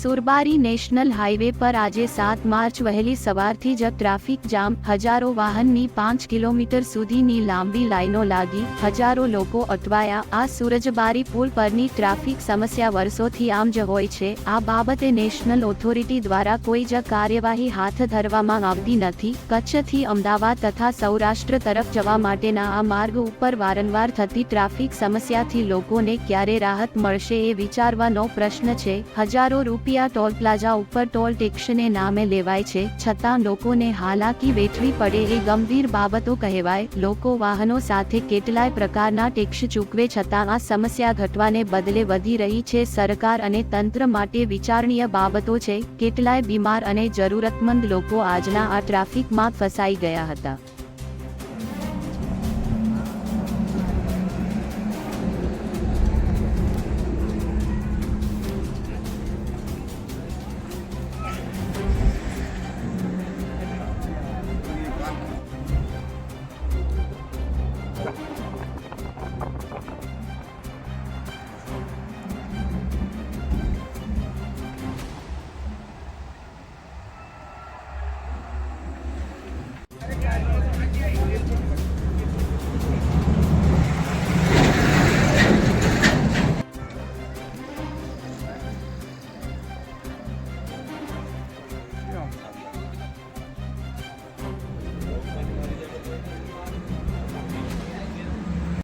સુરબારી national highway પર આજે સાત માર્ચ વહેલી સવારથી જ ટ્રાફિક જામ, હજારો વાહનની પાંચ કિલોમીટર સુધીની લાંબી લાઈનો લાગી, હજારો લોકો અટવાયા. આ સુરજબારી પુલ પરની ટ્રાફિક સમસ્યા વર્ષોથી આમ જ હોય છે. આ બાબતે નેશનલ ઓથોરિટી દ્વારા કોઈ જ કાર્યવાહી હાથ ધરવામાં આવતી નથી. કચ્છથી અમદાવાદ તથા સૌરાષ્ટ્ર તરફ જવા માટેના આ માર્ગ ઉપર વારંવાર થતી ટ્રાફિક સમસ્યાથી લોકોને ક્યારે રાહત મળશે એ વિચારવાનો પ્રશ્ન છે. હજારો રૂપિયા ટોલ પ્લાઝા ઉપર ટોલ ટેક્સને નામે લેવાય છે, છતાં લોકોને હાલાકી વેઠવી પડે એ ગંભીર બાબતો કહેવાય. લોકો વાહનો સાથે કેટલાય પ્રકારના ટેક્સ ચૂકવે છતાં આ સમસ્યા ઘટવાને બદલે વધી રહી છે. સરકાર અને તંત્ર માટે વિચારણીય બાબતો છે. કેટલાય બીમાર અને જરૂરતમંદ લોકો આજના આ ટ્રાફિકમાં ફસાઈ ગયા હતા.